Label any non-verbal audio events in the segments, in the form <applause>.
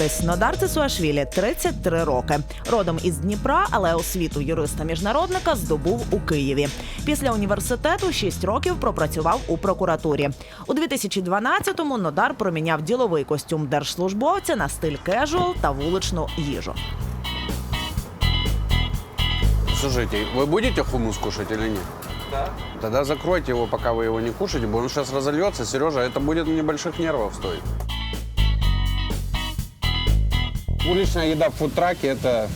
Знайомтесь, Нодар Тесуашвілі 33 роки. Родом із Дніпра, але освіту юриста-міжнародника здобув у Києві. Після університету 6 років пропрацював у прокуратурі. У 2012-му Нодар проміняв діловий костюм держслужбовця на стиль кежуал та вуличну їжу. Слушайте, вы будете хумус кушать или нет? Да. Тогда закройте его, пока вы его не кушаете, бо он сейчас разольется. Сережа, это будет небольших нервов стоить. Уличная еда в фудтраке – это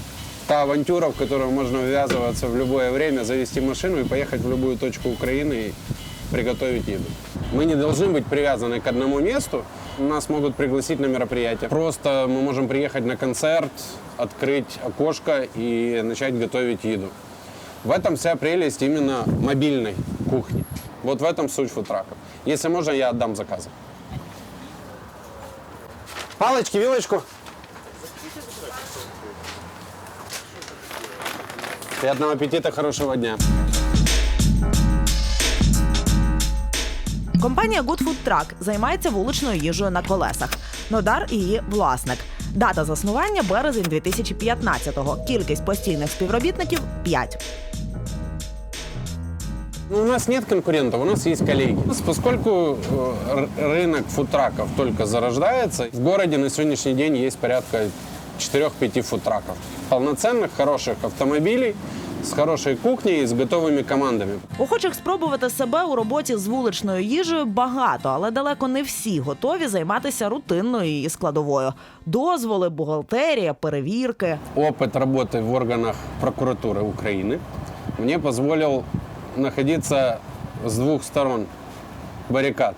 та авантюра, в которую можно ввязываться в любое время, завести машину и поехать в любую точку Украины и приготовить еду. Мы не должны быть привязаны к одному месту. Нас могут пригласить на мероприятие. Просто мы можем приехать на концерт, открыть окошко и начать готовить еду. В этом вся прелесть именно мобильной кухни. Вот в этом суть фудтраков. Если можно, я отдам заказы. Палочки, вилочку. Приятного аппетита, хорошего дня. Компанія Good Food Truck займається вуличною їжею на колесах. Нодар її власник. Дата заснування березень 2015-го. Кількість постійних співробітників 5. Ну, У нас нет конкурентов, у нас есть коллеги. Поскольку э, рынок фудтраков только зарождается, в городе на сегодняшний день есть порядка 4-5 фудтраков. Полноценных, хороших автомобилей, с хорошей кухней и с готовыми командами. Охочих спробувати себе у роботі з вуличною їжею багато, але далеко не всі готові займатися рутинною її складовою. Дозволи, бухгалтерія, перевірки. Опыт работы в органах прокуратуры Украины мне позволил находиться с двух сторон баррикад.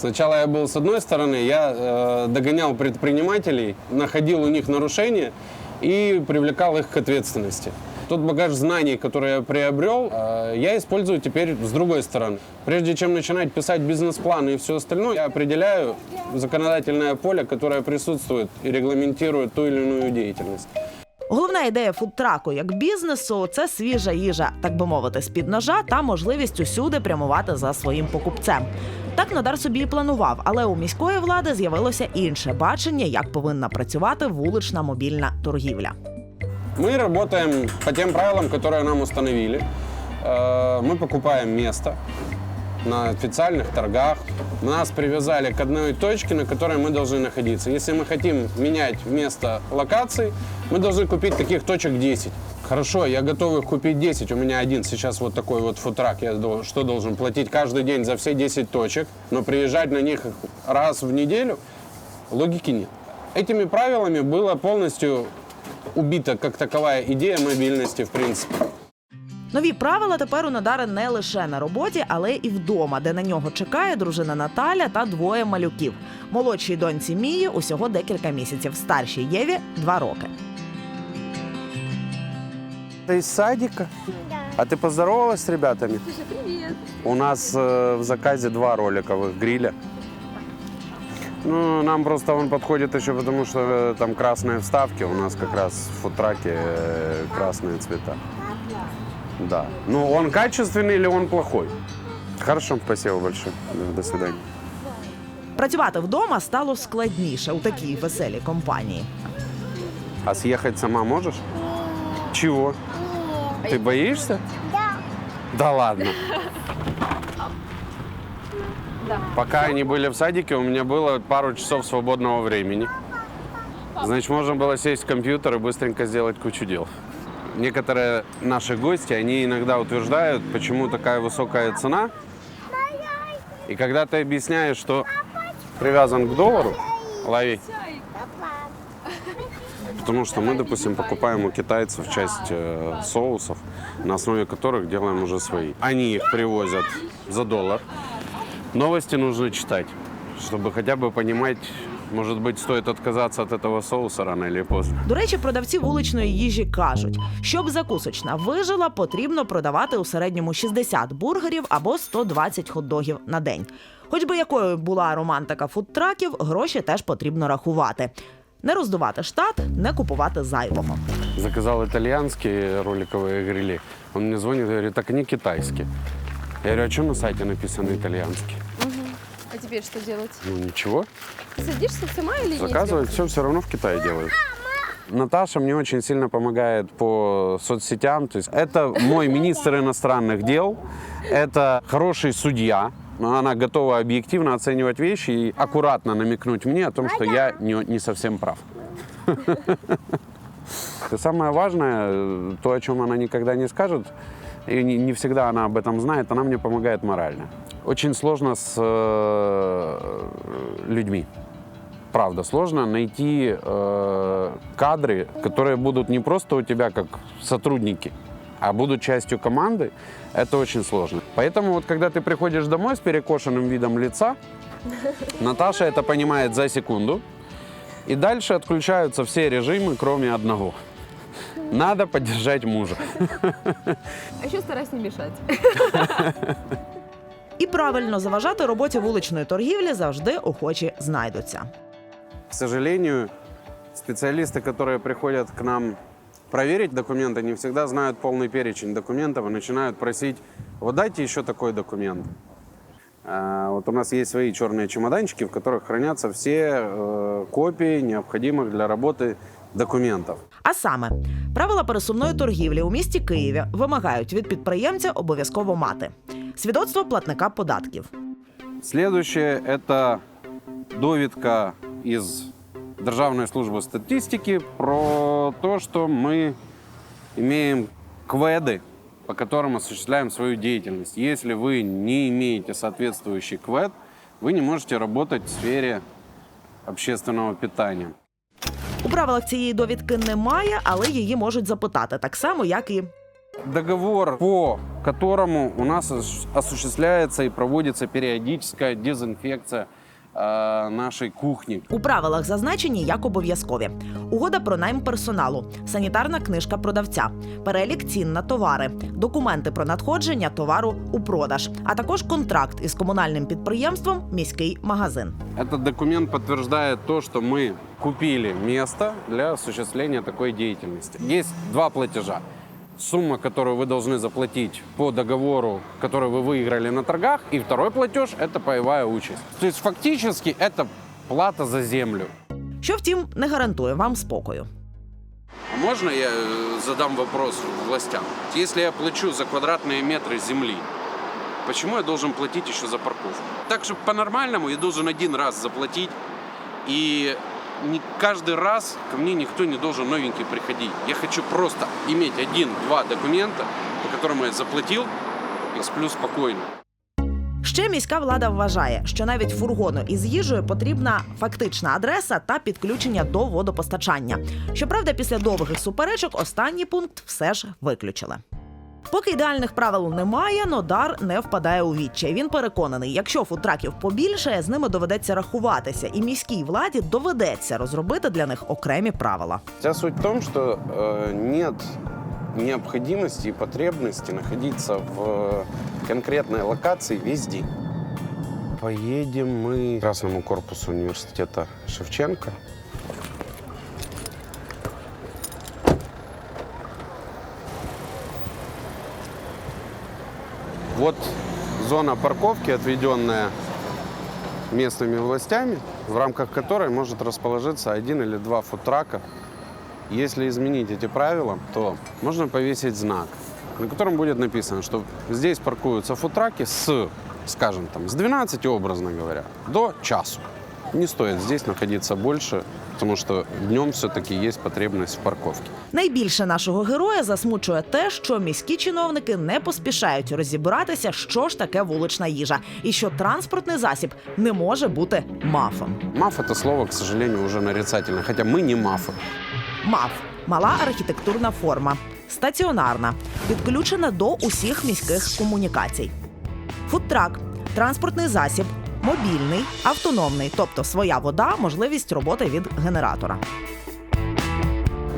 Сначала я был с одной стороны, я э, догонял предпринимателей, находил у них нарушения и привлекал их к ответственности. Тот багаж знаний, который я приобрел, э, я использую теперь с другой стороны. Прежде чем начинать писать бизнес-планы и все остальное, я определяю законодательное поле, которое присутствует и регламентирует ту или иную деятельность. Головна ідея фудтраку як бізнесу це свіжа їжа, так би мовити, з-під ножа та можливість усюди прямувати за своїм покупцем. Так Надар собі і планував, але у міської влади з'явилося інше бачення, як повинна працювати вулична мобільна торгівля. Мы работаем по тем правилам, которые нам установили. Э, Мы покупаем место на официальных торгах. Нас привязали к одной точке, на которой мы должны находиться. Если мы хотим менять место локации, мы должны купить таких точек 10. Хорошо, я готов их купить 10. У меня один сейчас вот такой вот футрак. Я дол- что должен платить каждый день за все 10 точек, но приезжать на них раз в неделю логики нет. Этими правилами было полностью убита как таковая идея мобильности, в принципе. Нові правила тепер у Надара не лише на роботі, але і вдома, де на нього чекає дружина Наталя та двоє малюків. Молодшій доньці Мії усього декілька місяців, старшій Єві два роки. Ты из садика? А ты поздоровалась с ребятами? Привет. У нас э, в заказе два роликовых гриля. Ну, нам просто он подходит еще потому, что э, там красные вставки. У нас как раз в футраке э, красные цвета. Да. Ну, он качественный или он плохой? Хорошо, спасибо большое. До свидания. Працювати вдома стало складніше у такій веселій компанії. А съехать сама можешь? Чего? Ты боишься? Да. Да ладно. Пока они были в садике, у меня было пару часов свободного времени. Значит, можно было сесть в компьютер и быстренько сделать кучу дел. Некоторые наши гости, они иногда утверждают, почему такая высокая цена. И когда ты объясняешь, что привязан к доллару, лови. Потому что мы, допустим, покупаем у китайцев часть э, соусов, на основе которых делаем уже свои. Они их привозят за доллар. Новости нужно читать, чтобы хотя бы понимать, может быть, стоит отказаться от этого соуса рано или поздно. До речі, продавці вуличної їжі кажуть, щоб закусочна вижила, потрібно продавати у середньому 60 бургерів або 120 хот-догів на день. Хоч би якою була романтика фудтраків, гроші теж потрібно рахувати. Не роздувати штат, не купувати зайвого. Заказал итальянские роликовые грили. Он мне звонит и говорит, так они китайские. Я говорю, а что на сайте написано итальянский? А теперь что делать? Ну ничего, Ты садишься сама или нет? заказывать все все равно в Китае делают. Наташа мне очень сильно помогает по соцсетям. То есть это мой министр иностранных дел, это хороший судья. но Она готова объективно оценивать вещи и аккуратно намекнуть мне о том, что я не, не совсем прав. Самое важное, то, о чем она никогда не скажет, и не, не всегда она об этом знает, она мне помогает морально. Очень сложно с э, людьми. Правда, сложно найти э, кадры, которые будут не просто у тебя как сотрудники, а будут частью команды. Это очень сложно. Поэтому вот когда ты приходишь домой с перекошенным видом лица, <laughs> Наташа это понимает за секунду. И дальше отключаются все режимы, кроме одного. Надо поддержать мужа. А еще стараюсь не мешать. І правильно заважати роботі вуличної торгівлі завжди охочі знайдуться. К сожалению, специалисты, которые приходят к нам проверить документы, не всегда знают полный перечень документов и начинают просить, вот дайте еще такой документ. А, Вот у нас есть свои черные чемоданчики, в которых хранятся все э, копии необходимых для работы документов. А саме, правила пересувної торгівлі у місті Києві вимагають від підприємця обов'язково мати свідоцтво платника податків, Следующее – это довідка из Державной службы статистики про то, что мы имеем кведы, по которым осуществляем свою деятельность. Если вы не имеете соответствующий квед, вы не можете работать в сфере общественного питания. У правилах цієї довідки немає, але її можуть запитати так само, як і Договор, по которому у нас ос- осуществляется и проводится периодическая дезинфекция э, нашей кухни. у правилах зазначені як обов'язкові: угода про найм персоналу, санітарна книжка продавця, перелік цін на товари, документи про надходження товару у продаж, а також контракт із комунальним підприємством Міський магазин. Этот документ подтверждает то, что мы купили место для осуществления такой деятельности. Есть два платежа. Сумма, которую вы должны заплатить по договору, который вы выиграли на торгах, и второй платеж – это паевая участь. То есть фактически это плата за землю. Що втім не гарантує вам спокою. А Можно я э, задам вопрос властям? Если я плачу за квадратные метры земли, почему я должен платить еще за парковку? Так же по-нормальному я должен один раз заплатить, и не каждый раз ко мне никто не должен новенький приходить. Я хочу просто иметь один-два документа, по которым я заплатил, и сплю спокойно. Ще міська влада вважає, що навіть фургону із їжею потрібна фактична адреса та підключення до водопостачання. Щоправда, після довгих суперечок останній пункт все ж виключили. Поки ідеальних правил немає, Нодар не впадає у відчай. Він переконаний, якщо фудтраків побільшає, з ними доведеться рахуватися, і міській владі доведеться розробити для них окремі правила. Вся суть в том, что э, нет необходимости и потребности находиться в конкретной локации весь день. Поедем мы Красному корпусу университета Шевченко. Вот зона парковки, отведенная местными властями, в рамках которой может расположиться один или два фудтрака. Если изменить эти правила, то можно повесить знак, на котором будет написано, что здесь паркуются фудтраки с, скажем, там, с 12, образно говоря, до часу. Не стоит здесь находиться больше, потому что днем все-таки есть потребность в парковке. Найбільше нашого героя засмучує те, що міські чиновники не поспішають розібратися, що ж таке вулична їжа, і що транспортний засіб не може бути мафом. Маф это слово, к сожалению, уже нарицательное, хотя мы не мафы. МАФ мала архітектурна форма, стаціонарна, підключена до усіх міських комунікацій. Фудтрак транспортний засіб, мобільний, автономний, тобто своя вода, можливість роботи від генератора.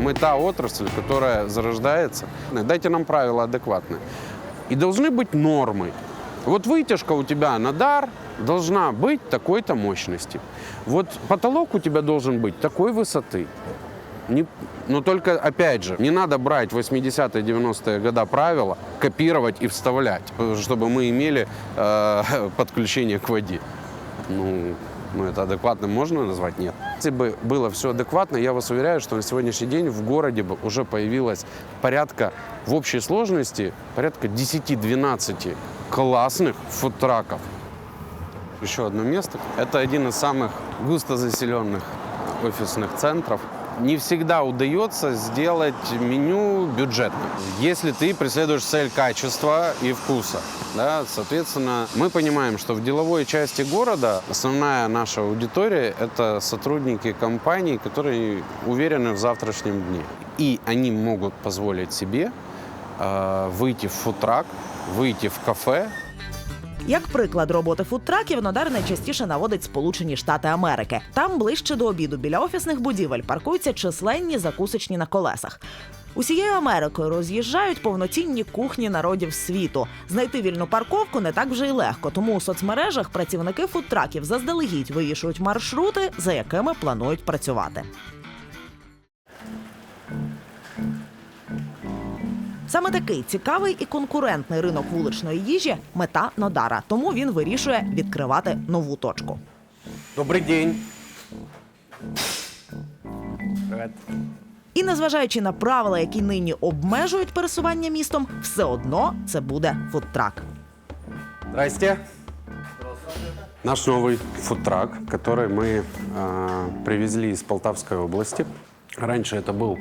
Мы та отрасль, которая зарождается. Дайте нам правила адекватные. И должны быть нормы. Вот вытяжка у тебя на дар должна быть такой-то мощности. Вот потолок у тебя должен быть такой высоты. Не- но только, опять же, не надо брать 80-е, 90-е года правила, копировать и вставлять, чтобы мы имели э, <laughs> подключение к воде. Ну, ну, это адекватным можно назвать? Нет. Если бы было все адекватно, я вас уверяю, что на сегодняшний день в городе бы уже появилось порядка, в общей сложности, порядка 10-12 классных фудтраков. Еще одно место. Это один из самых густо заселенных офисных центров. Не всегда удается сделать меню бюджетным. Если ты преследуешь цель качества и вкуса, да, соответственно, мы понимаем, что в деловой части города основная наша аудитория – это сотрудники компаний, которые уверены в завтрашнем дне. И они могут позволить себе э, выйти в футрак, выйти в кафе, Як приклад роботи фудтраків, Нодар найчастіше наводить Сполучені Штати Америки. Там ближче до обіду біля офісних будівель паркуються численні закусочні на колесах. Усією Америкою роз'їжджають повноцінні кухні народів світу. Знайти вільну парковку не так вже й легко, тому у соцмережах працівники фудтраків заздалегідь вивішують маршрути, за якими планують працювати. Саме такий цікавий і конкурентний ринок вуличної їжі мета Нодара. Тому він вирішує відкривати нову точку. Добрый день. Привет. І незважаючи на правила, які нині обмежують пересування містом, все одно це буде фудтрак. Здрасте. Наш новый фудтрак, который мы э, привезли из Полтавской области. Раньше это был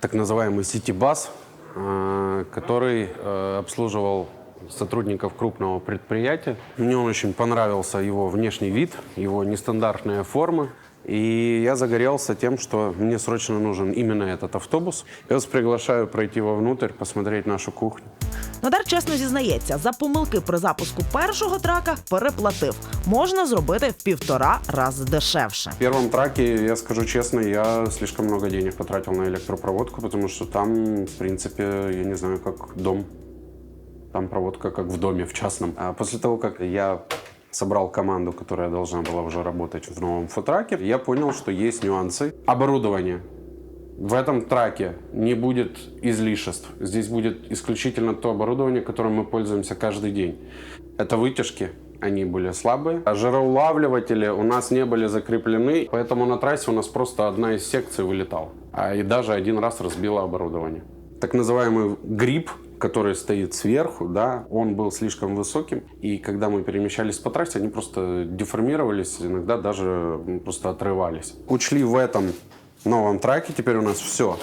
так называемый сити-бас, э, который э, обслуживал сотрудников крупного предприятия. Мне очень понравился его внешний вид, его нестандартная форма. И я загорелся тем, что мне срочно нужен именно этот автобус. Я вас приглашаю пройти вовнутрь, посмотреть нашу кухню. Нодар чесно зізнається, за помилки при запуску першого трака переплатив. Можна зробити в півтора рази дешевше. В первом траке, я скажу честно, я слишком много денег потратил на электропроводку, потому что там, в принципе, я не знаю, как дом. Там проводка как в доме, в частном. А после того, как я собрал команду, которая должна была уже работать в новом футраке, я понял, что есть нюансы. Оборудование. В этом траке не будет излишеств. Здесь будет исключительно то оборудование, которым мы пользуемся каждый день. Это вытяжки, они были слабые. А жироулавливатели у нас не были закреплены, поэтому на трассе у нас просто одна из секций вылетала. А и даже один раз разбило оборудование. Так называемый гриб, который стоит сверху, да, он был слишком высоким. И когда мы перемещались по трассе, они просто деформировались, иногда даже просто отрывались. Учли в этом новом траке теперь у нас все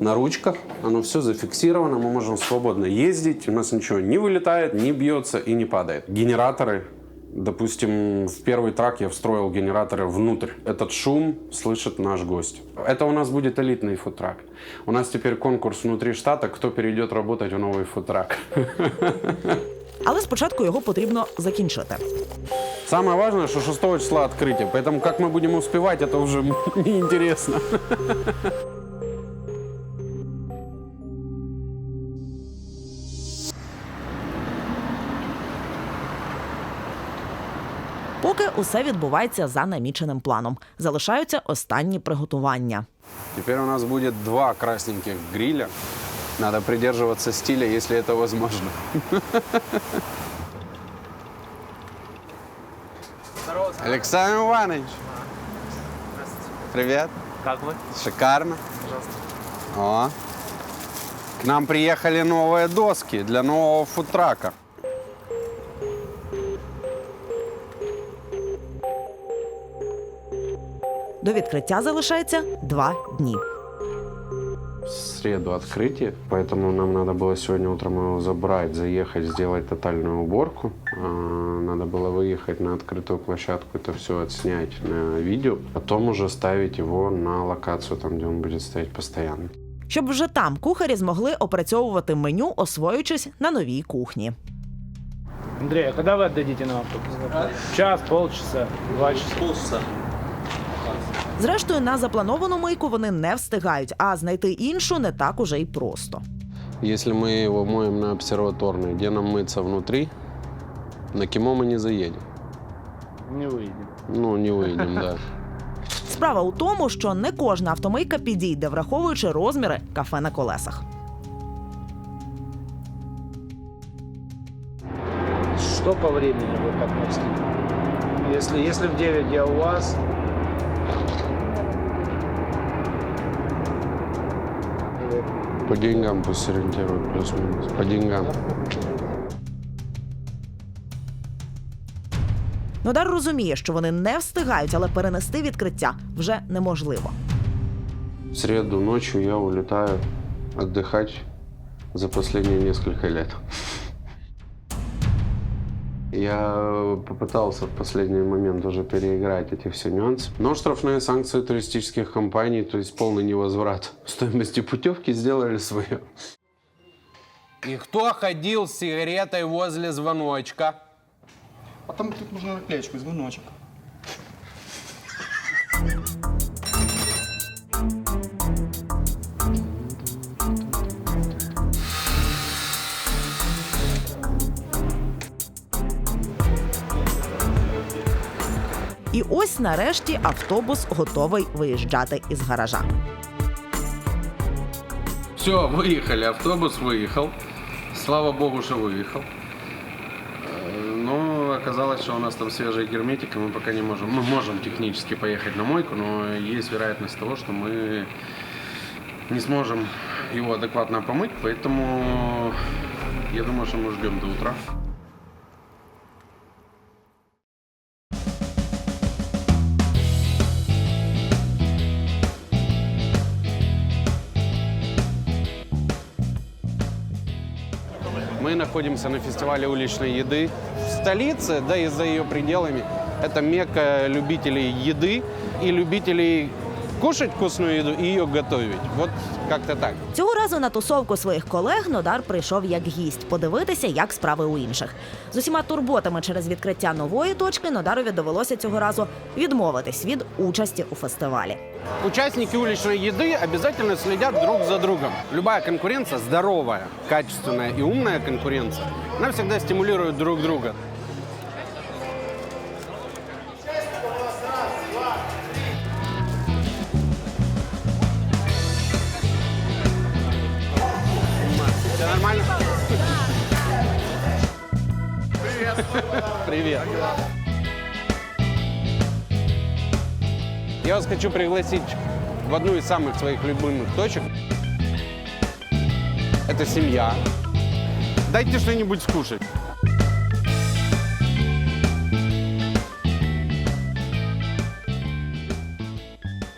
на ручках, оно все зафиксировано, мы можем свободно ездить, у нас ничего не вылетает, не бьется и не падает. Генераторы, допустим, в первый трак я встроил генераторы внутрь. Этот шум слышит наш гость. Это у нас будет элитный футрак. У нас теперь конкурс внутри штата, кто перейдет работать в новый футрак. <laughs> Але спочатку його потрібно закінчити. Самое важное, что 6 числа открытие, поэтому как мы будем успевать, это уже неинтересно. <laughs> Поки усе відбувається за наміченим планом. Залишаються останні приготування. Теперь у нас будет два красненьких гриля. Надо придерживаться стиля, если это возможно. Александр Иванович. Привет. Как вы? Шикарно. О. К нам приехали новые доски для нового фудтрака. До відкриття залишається два дні. В среду открытие, поэтому нам надо было сегодня утром его забрать, заехать, сделать тотальную уборку. А, Надо было выехать на открытую площадку, это все отснять на видео, потом уже ставить его на локацию, там, где он будет стоять постоянно. Щоб вже там кухарі змогли опрацьовувати меню, освоюючись на новій кухні. Андрей, а когда вы отдадите нам автобус? Час, полчаса, два часа? Зрештою, на заплановану мийку вони не встигають, а знайти іншу не так уже й просто. Если мы его моем на обсерваторной, где нам мыться внутри, на Кимо мы не заедем. Не выйдем. Ну, не выйдем, да. <laughs> Справа у тому, що не кожна автомийка підійде, враховуючи розміри кафе на колесах. Что по времени вот так на вскидку? Если, если в 9 я у вас, По деньгам пусть плюс-минус. По деньгам. Нодар розуміє, що вони не встигають, але перенести відкриття вже неможливо. В среду ночью я улетаю отдыхать за последние несколько лет. Я попытался в последний момент уже переиграть эти все нюансы. Но штрафные санкции туристических компаний, то есть полный невозврат стоимости путевки, сделали свое. И кто ходил с сигаретой возле звоночка? А там тут нужна наклеечку, звоночек. І ось нарешті автобус готовий виїжджати із гаража. Все, выехали, автобус выехал. Слава богу, что выехал. Э, Но оказалось, что у нас там свежий герметик, и мы пока не можем. Мы можем технически поехать на мойку, но есть вероятность того, что мы не сможем его адекватно помыть, поэтому я думаю, что мы ждем до утра. находимся на фестивале уличной еды в столице, да и за ее пределами. Это мекка любителей еды и любителей кушать вкусную еду и ее готовить. Вот как-то так. Цього разу на тусовку своїх колег Нодар прийшов як гість подивитися, як справи у інших. З усіма турботами через відкриття нової точки Нодарові довелося цього разу відмовитись від участі у фестивалі. Участники уличной еды обязательно следят друг за другом. Любая конкуренция здоровая, качественная и умная конкуренция, она всегда стимулирует друг друга. Привет. Я вас хочу пригласить в одну из самых своих любимых точек. Это семья. Дайте что-нибудь скушать.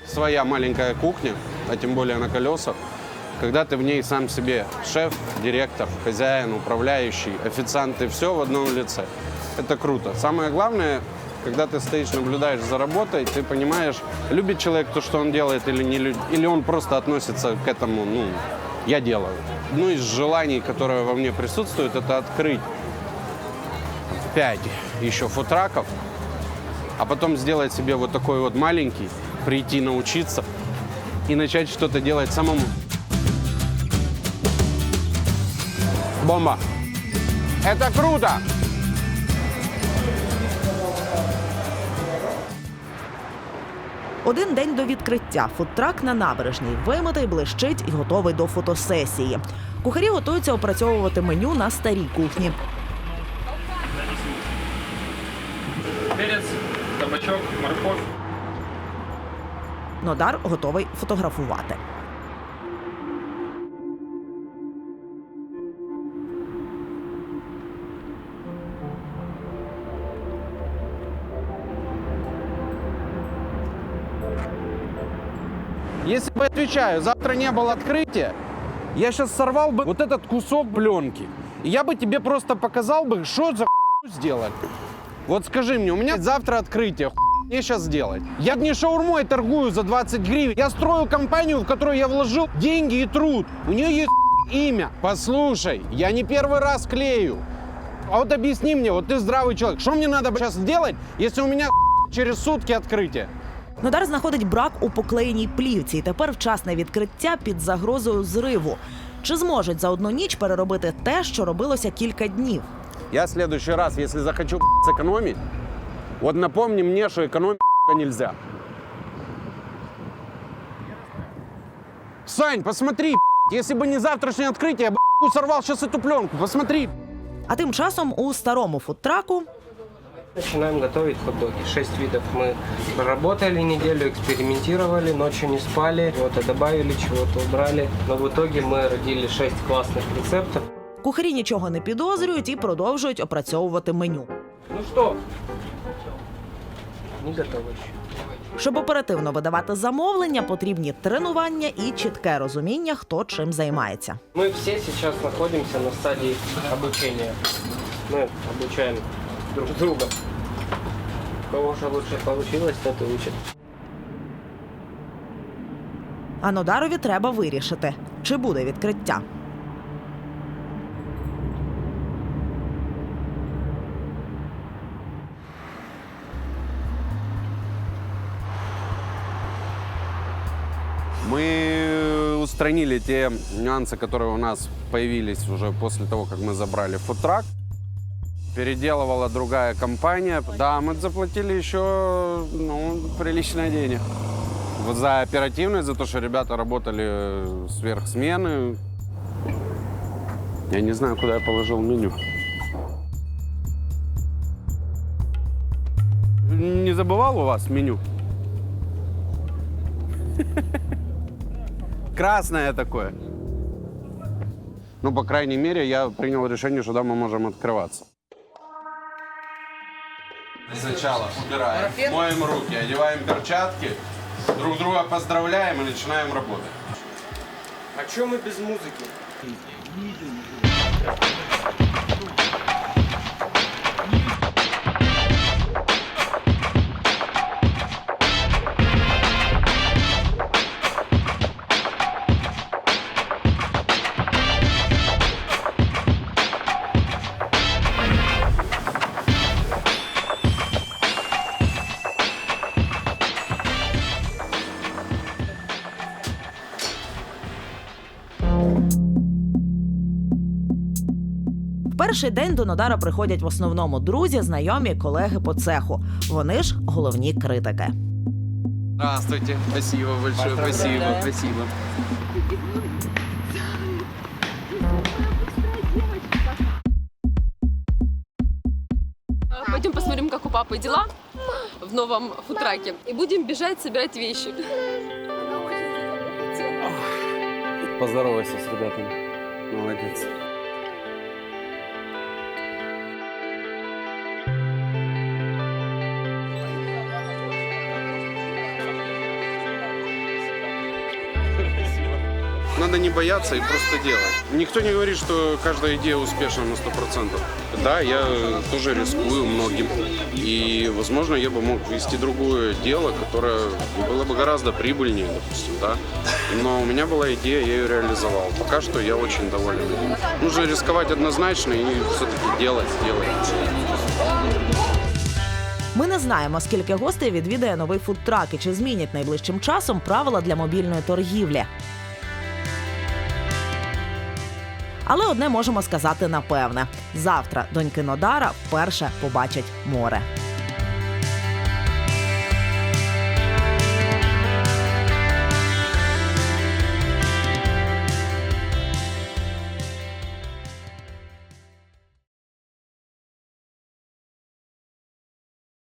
Своя маленькая кухня, а тем более на колесах, когда ты в ней сам себе шеф, директор, хозяин, управляющий, официант и все в одном лице. Это круто. Самое главное, когда ты стоишь, наблюдаешь за работой, ты понимаешь, любит человек то, что он делает, или не любит, или он просто относится к этому, ну, я делаю. Ну, из желаний, которое во мне присутствует, это открыть пять еще футраков, а потом сделать себе вот такой вот маленький, прийти научиться и начать что-то делать самому. Бомба! Это круто! Один день до відкриття фудтрак на набережній вимитий, блищить і готовий до фотосесії. Кухарі готуються опрацьовувати меню на старій кухні. Перец, табачок, морков. Нодар готовий фотографувати. Если бы, отвечаю, завтра не было открытия, я сейчас сорвал бы вот этот кусок пленки. И я бы тебе просто показал бы, что за сделать. Вот скажи мне, у меня завтра открытие, мне сейчас сделать? Я не шаурмой торгую за 20 гривен. Я строю компанию, в которую я вложил деньги и труд. У нее есть имя. Послушай, я не первый раз клею. А вот объясни мне, вот ты здравый человек, что мне надо сейчас сделать, если у меня через сутки открытие? Нодар знаходить брак у поклеєній плівці, і тепер вчасне відкриття під загрозою зриву. Чи зможуть за одну ніч переробити те, що робилося кілька днів? Я в следующий раз, если захочу сэкономить, вот напомни мне, что экономить нельзя. Сань, посмотри, если бы не завтрашнее открытие, я бы сорвал сейчас эту пленку. Посмотри. А тим часом у старому фудтраку Начинаем готовить хот-доги. Шесть видов мы проработали неделю, экспериментировали, ночью не спали, чего-то добавили, чего-то убрали. Но в итоге мы родили шесть классных рецептов. Кухарі нічого не підозрюють і продовжують опрацьовувати меню. Ну что? Не готово еще. Щоб оперативно видавати замовлення, потрібні тренування і чітке розуміння, хто чим займається. Мы все сейчас находимся на стадии обучения. Мы обучаем друг друга. У кого же лучше получилось, тот и учит. А Нодарові треба вирішити, чи буде відкриття. Мы устранили те нюансы, которые у нас появились уже после того, как мы забрали фудтрак. Переделывала другая компания. Да, мы заплатили еще ну, приличное денег. Вот за оперативность, за то, что ребята работали сверх смены. Я не знаю, куда я положил меню. Не забывал у вас меню? <laughs> Красное такое. Ну, по крайней мере, я принял решение, что да, мы можем открываться. Сначала убираем, моем руки, одеваем перчатки, друг друга поздравляем и начинаем работать. А чем мы без музыки? Перший день до Нодара приходять в основному друзі, знайомі, колеги по цеху. Вони ж головні критики. Здравствуйте, спасибо большое, спасибо, спасибо. Пойдем посмотрим, как у папы дела в новом футраке. И будем бежать собирать вещи. Поздоровайся с ребятами. Молодец. Надо не бояться и просто делать. Никто не говорит, что каждая идея успешна на 100%. Да, я тоже рискую многим. И, возможно, я бы мог вести другое дело, которое было бы гораздо прибыльнее, допустим, да. Но у меня была идея, я ее реализовал. Пока что я очень доволен. этим. Нужно рисковать однозначно и все-таки делать, делать. Ми не знаємо, скільки гостей відвідає новий фудтрак і чи змінять найближчим часом правила для мобільної торгівлі. Але одне можемо сказати напевне: завтра доньки Нодара вперше побачать море.